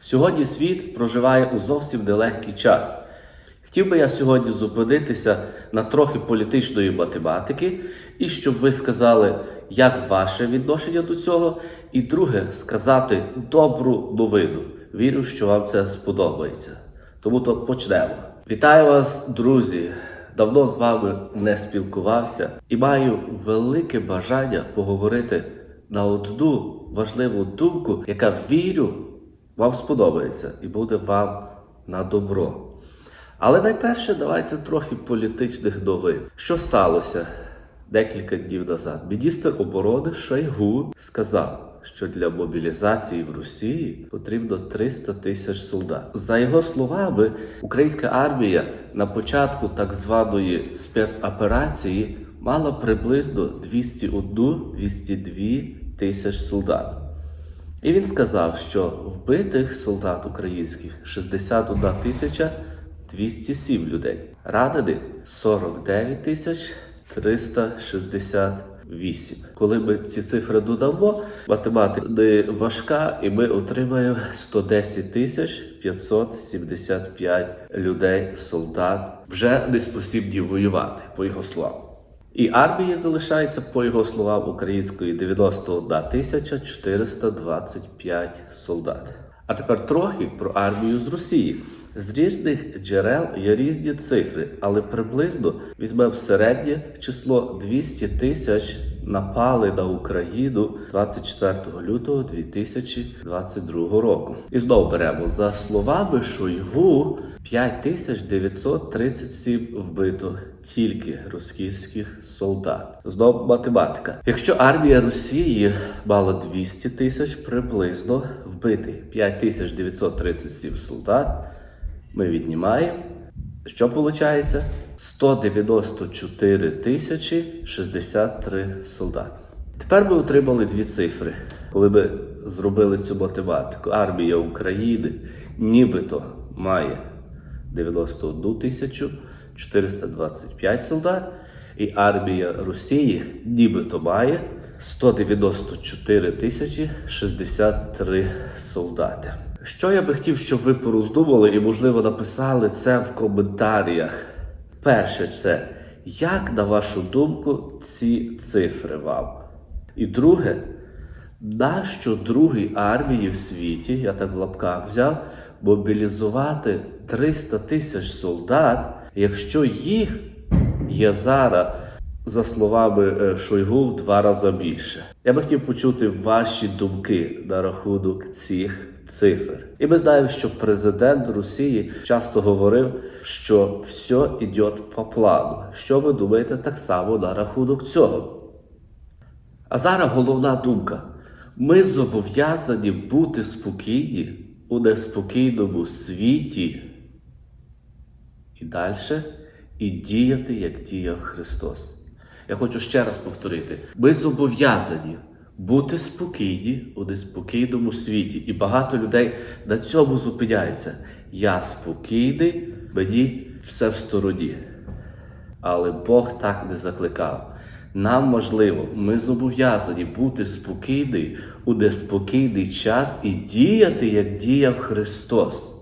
Сьогодні світ проживає у зовсім нелегкий час. Хотів би я сьогодні зупинитися на трохи політичної математики, і щоб ви сказали, як ваше відношення до цього, і друге, сказати добру новину. Вірю, що вам це сподобається. Тому то почнемо. Вітаю вас, друзі! Давно з вами не спілкувався і маю велике бажання поговорити на одну важливу думку, яка вірю, вам сподобається і буде вам на добро. Але найперше давайте трохи політичних новин. Що сталося декілька днів назад? Міністр оборони Шойгу сказав, що для мобілізації в Росії потрібно 300 тисяч солдат. За його словами, українська армія на початку так званої спецоперації мала приблизно 201-202 тисяч солдат. І він сказав, що вбитих солдат українських 61 тисяча 207 людей, ранених 49 тисяч 368. Коли ми ці цифри додамо, математика не важка, і ми отримаємо 110 тисяч 575 людей, солдат, вже не спосібні воювати, по його словам. І армії залишається, по його словам, української 91 тисяча 425 солдат. А тепер трохи про армію з Росії. З різних джерел є різні цифри, але приблизно візьмемо середнє число 200 тисяч напали на Україну 24 лютого 2022 року. І знову беремо за словами Шойгу 5937 вбито тільки російських солдат. Знову математика. Якщо армія Росії мала 200 тисяч приблизно вбити 5937 солдат. Ми віднімаємо. Що виходить? 194 тисячі 63 солдати. Тепер ми отримали дві цифри. Коли ми зробили цю математику, армія України нібито має 91 тисячу 425 солдат, і армія Росії нібито має 194 тисячі 63 солдати. Що я би хотів, щоб ви пороздумали і, можливо, написали це в коментарях. Перше, це як, на вашу думку, ці цифри вам? І друге, нащо другій армії в світі, я так в лапках взяв, мобілізувати 300 тисяч солдат, якщо їх є зараз, за словами е, Шойгу, в два рази більше? Я би хотів почути ваші думки на рахунок цих цифр. І ми знаємо, що президент Росії часто говорив, що все йде по плану. Що ви думаєте так само на рахунок цього? А зараз головна думка: ми зобов'язані бути спокійні у неспокійному світі і далі і діяти, як діяв Христос. Я хочу ще раз повторити: ми зобов'язані бути спокійні у неспокійному світі. І багато людей на цьому зупиняється. Я спокійний, мені все в стороні. Але Бог так не закликав. Нам можливо, ми зобов'язані бути спокійні у неспокійний час і діяти, як діяв Христос.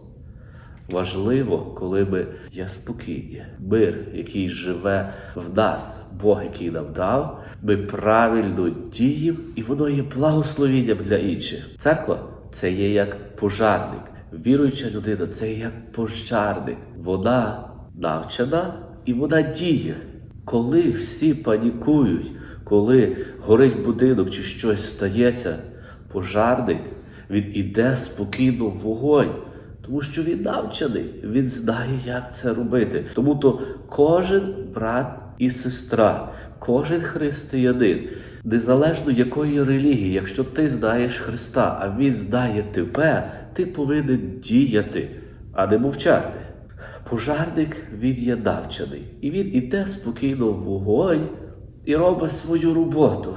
Важливо, коли ми є спокійні. Мир, який живе в нас, Бог, який нам дав, ми правильно діємо, і воно є благословенням для інших. Церква це є як пожарник. Віруюча людина це є як пожарник. Вона навчена і вона діє. Коли всі панікують, коли горить будинок чи щось стається, пожарник він іде спокійно в вогонь. Тому що він навчений, він знає, як це робити. Тому то кожен брат і сестра, кожен християнин, незалежно якої релігії, якщо ти знаєш Христа, а Він знає тебе, ти повинен діяти, а не мовчати. Пожарник він є навчений, і він іде спокійно в вогонь і робить свою роботу.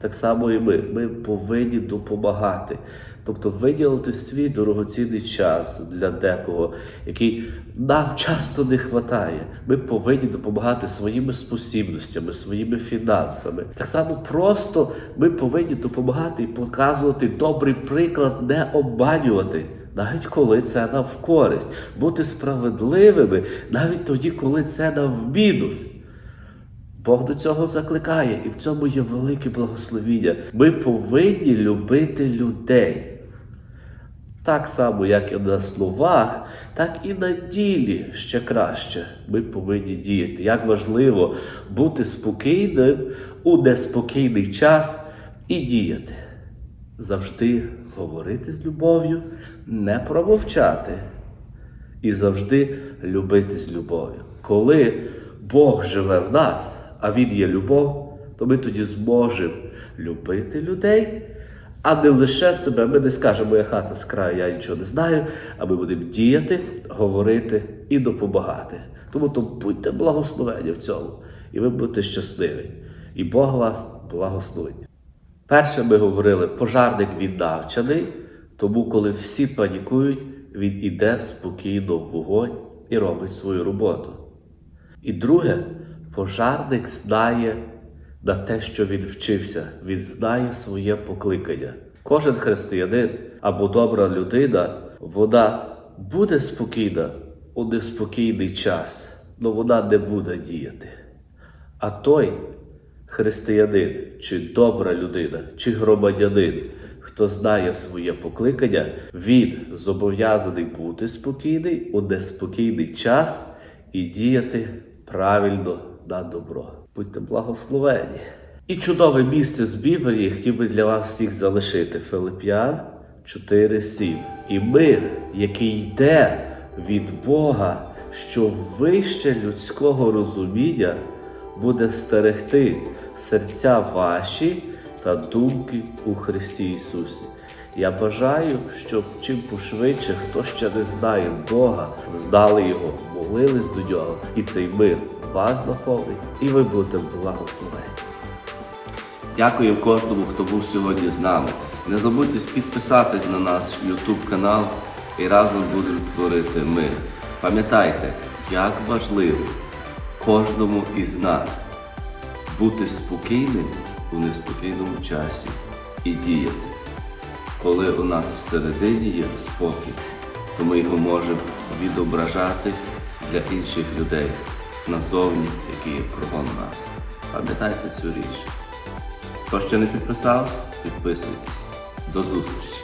Так само і ми. Ми повинні допомагати. Тобто виділити свій дорогоцінний час для декого, який нам часто не вистачає. Ми повинні допомагати своїми спосібностями, своїми фінансами. Так само просто ми повинні допомагати і показувати добрий приклад, не обманювати. навіть коли це нам в користь, бути справедливими, навіть тоді, коли це нам в мінус. Бог до цього закликає, і в цьому є велике благословіння. Ми повинні любити людей. Так само, як і на словах, так і на ділі ще краще ми повинні діяти. Як важливо бути спокійним у неспокійний час і діяти. Завжди говорити з любов'ю, не промовчати. І завжди любити з любов'ю. Коли Бог живе в нас, а Він є любов, то ми тоді зможемо любити людей, а не лише себе. Ми не скажемо, моя хата з краю, я нічого не знаю, а ми будемо діяти, говорити і допомагати. Тому то будьте благословені в цьому, і ви будете щасливі. І Бог вас благословить. Перше ми говорили, пожарник він тому коли всі панікують, він іде спокійно в вогонь і робить свою роботу. І друге, пожарник знає на те, що він вчився, він знає своє покликання. Кожен християнин або добра людина, вона буде спокійна у неспокійний час, але вона не буде діяти. А той християнин, чи добра людина, чи громадянин, хто знає своє покликання, він зобов'язаний бути спокійний у неспокійний час і діяти правильно на добро. Будьте благословені. І чудове місце з Біблії хотів би для вас всіх залишити. Филип'ян 4.7. І мир, який йде від Бога, що вище людського розуміння, буде стерегти серця ваші та думки у Христі Ісусі. Я бажаю, щоб чим пошвидше, хто ще не знає Бога, знали Його, молились до Нього, і цей мир вас наповнить, і ви будете благословені. Дякую кожному, хто був сьогодні з нами. Не забудьте підписатись на наш YouTube канал і разом будемо творити мир. Пам'ятайте, як важливо кожному із нас бути спокійним у неспокійному часі і діяти. Коли у нас всередині є спокій, то ми його можемо відображати для інших людей назовні, які є кругом нас. Пам'ятайте цю річ. Хто ще не підписався, підписуйтесь. До зустрічі!